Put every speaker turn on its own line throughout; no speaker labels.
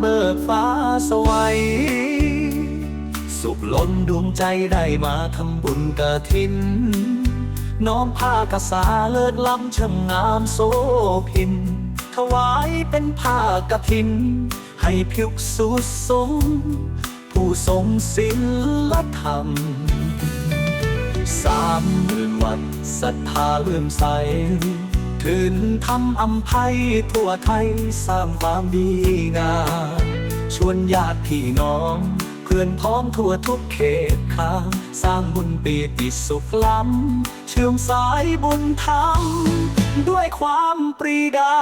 เบิกฟ้าสวัย สุขล้นดวงใจได้มาทำบุญกระถิน น้อมผ้ากษาเลิศล้ำช่างงามโสพิน ถวายเป็นผ้ากฐิน ให้ภิกษุดสงผู้ทรงศีลธรรม สามหมื่นวัดศรัทธาเลื่อมใส ถึงทำอำไพทั่วไทยสร้างความดีงามชวนญาติพี่น้อง เพื่อนพ้องทั่วทุกเขตข้างสร้างบุญปีติสุขล้ำเชื่อมสายบุญธรรมด้วยความปรีดา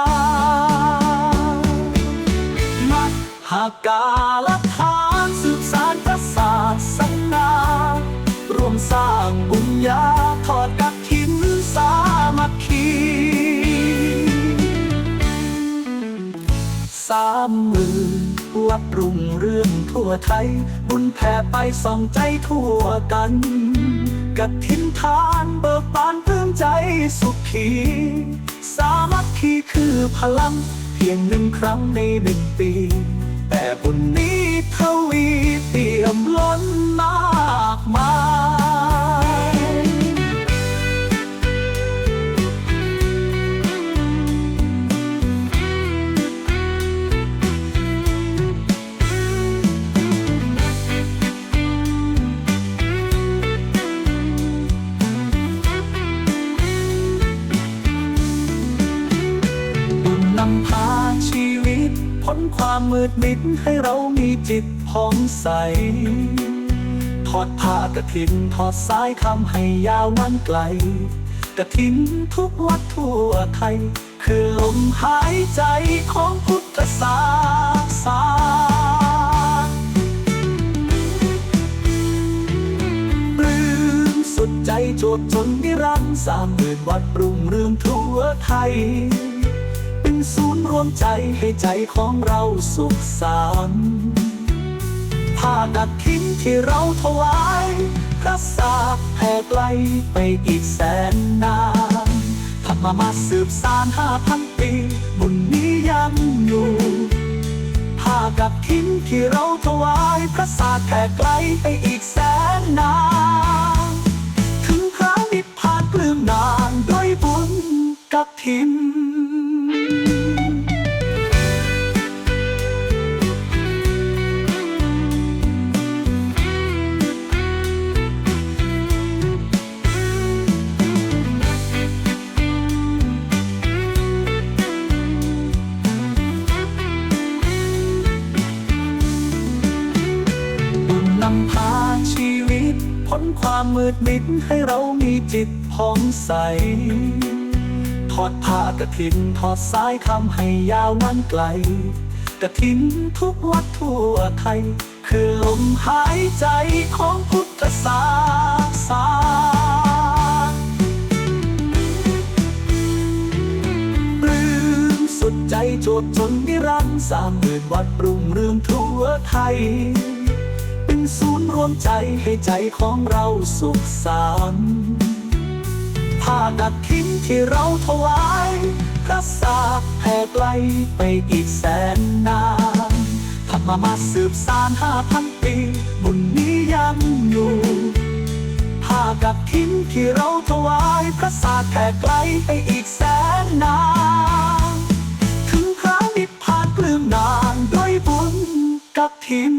มัหากาลทานสืบสานพระศาส สามหมื่นวัดรุ่งเรื่องทั่วไทย บุญแผ่ไปส่องใจทั่วกันกัทินทานเบิกบานเพิ่มใจสุขี สามัคคีคือพลัง เพียงหนึ่งครั้งในหนึ่งปีำพาชีวิตพ้นความมืดมิดให้เรามีจิตผ่องใส ทอดผ้ากระถินทอดสายคำให้ยาวมันไกล กระถินทุกวัดทั่วไทย คือลมหายใจของพุทธศาสนาปลื้มสุดใจโจดจนนิรันดร์สร้างหมื่นวัดปรุงเรื่องทั่วไทย ศูนย์รวมใจให้ใจของเราสุขสันต์ผ้าดักทิ้งที่เราถวายพระสาแผ่ไกลไปอีกแสนนานธรรมมาสืบสานห้าพันปี บุญนี้ยังอยู่ผ้ากับทิ้งที่เราถวายพระศาสตร์แผ่ไกลไปอีกแสนนานถึงพระนิพพานปลื้มนานด้วยบุญกับทินบุ พ้นความมืดมิดให้เรามีจิตผ่องใส ทอดผ้ากระถินทอดสายคำให้ยาวมันไกล กระถินทุกวัดทั่วไทย คือลมหายใจของพุทธศาสนาปลื้มสุดใจโจดจนนิรันดร์สร้างหมื่นวัดปรุงเรื่องทั่วไทย ศูนย์รวมใจให้ใจของเราสุขสันต์ผ้าดักทิ้งที่เราถวายพระสาแผ่ไกลไปอีกแสนนานธรรมมาสืบสานห้าพันปี บุญนี้ยังอยู่ผ้ากับทิ้งที่เราถวายพระศาแผ่ไกลไปอีกแสนนานถึงพระนิพพานเปลื้มนานด้วยบุญกับทิน